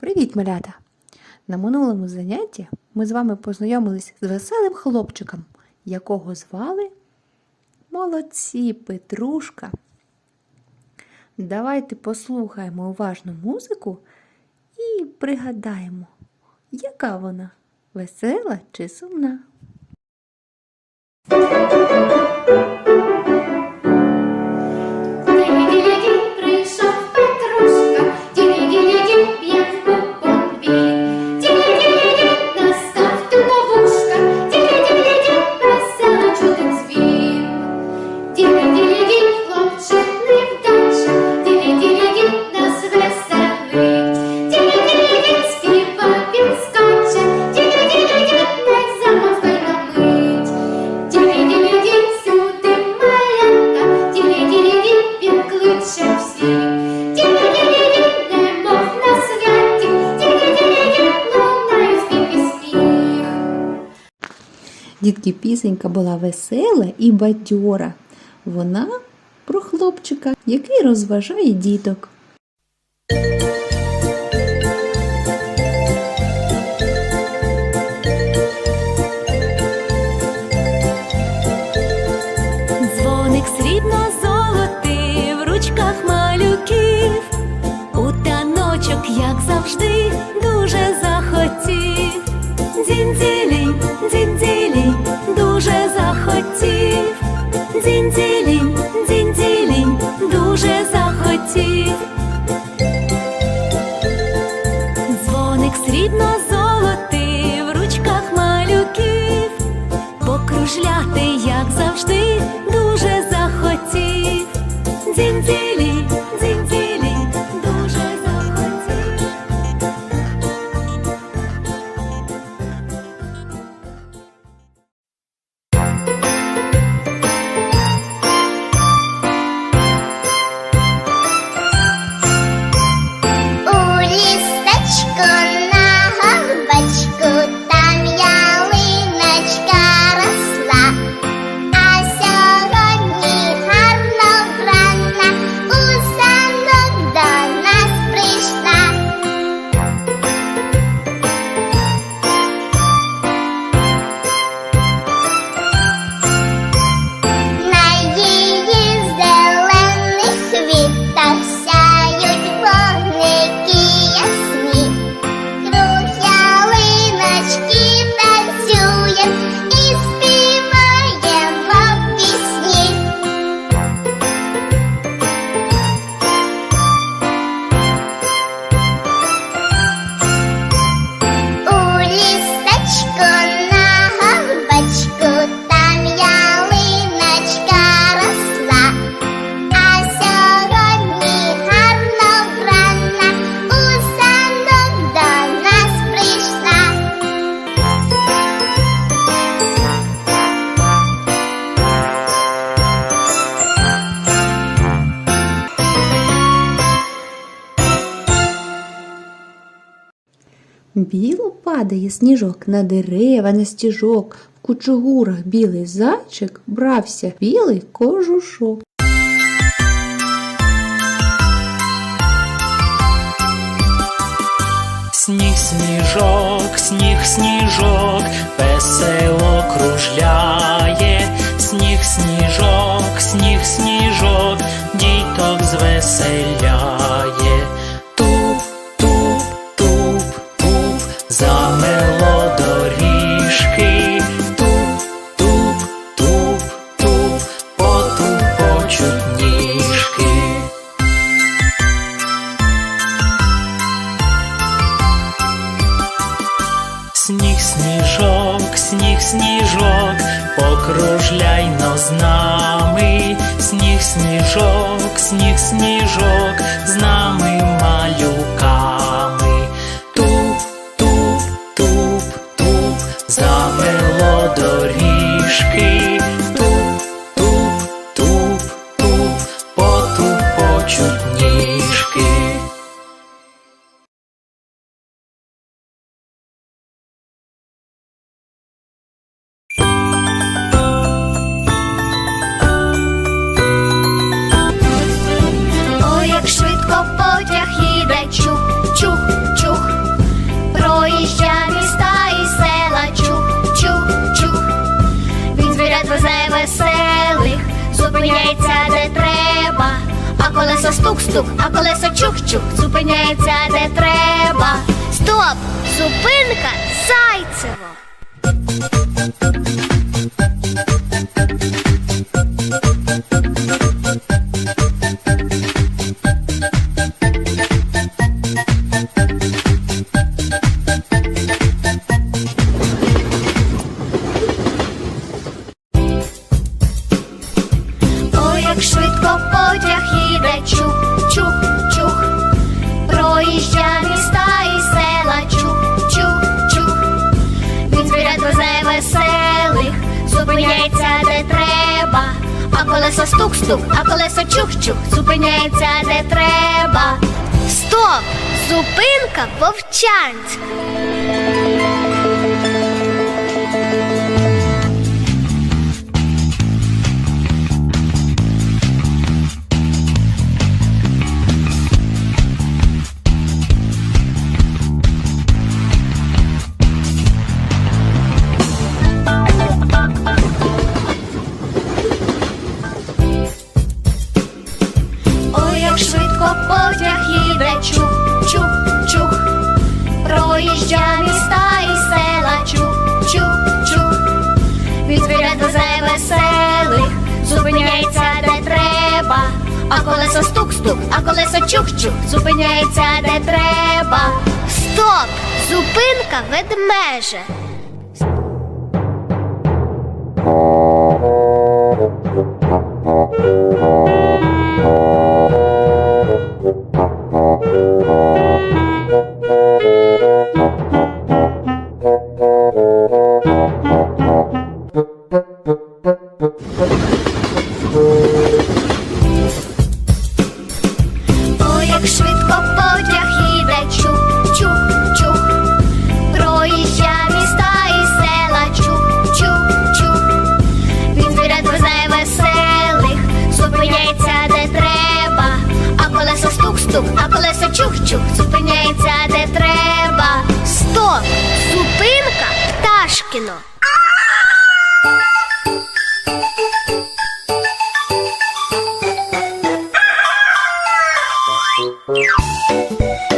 Привіт, малята! На минулому занятті ми з вами познайомились з веселим хлопчиком, якого звали Молодці Петрушка. Давайте послухаємо уважну музику і пригадаємо, яка вона весела чи сумна. Дітки, пісенька була весела і бадьора. Вона про хлопчика, який розважає діток. Біло падає сніжок на дерева, на стіжок. В кучугурах білий зайчик брався білий кожушок. Сніг сніжок, сніг сніжок, весело кружляє, сніг сніжок, сніг сніжок, діток звеселяє. гуляйно з нами, сніг, сніжок, сніг, сніжок, з нами малюками. зупиняється де треба, а колесо стук-стук, а колесо чух-чух, зупиняється де треба. Стоп! Зупинка Зайцево! Швидко потяг їде, чух, чух, чух, проїжджа міста і села, чух, чух, чух. Він звірят везе веселих, зупиняється де треба, а колесо стук-стук, а колесо чух-чух, зупиняється де треба. Стоп! Зупинка Вовчанськ. Потяг їде, чух, чух, чух, проїжджа міста і села, чух, чух, чух. Від везе веселих, зупиняється де треба, а колесо стук-стук, а колесо чух-чух, зупиняється де треба. Стоп! Зупинка ведмежа. Стук-стук, а колеса чух-чух, зупиняється де треба. Стоп! Зупинка Пташкіно. Привіт!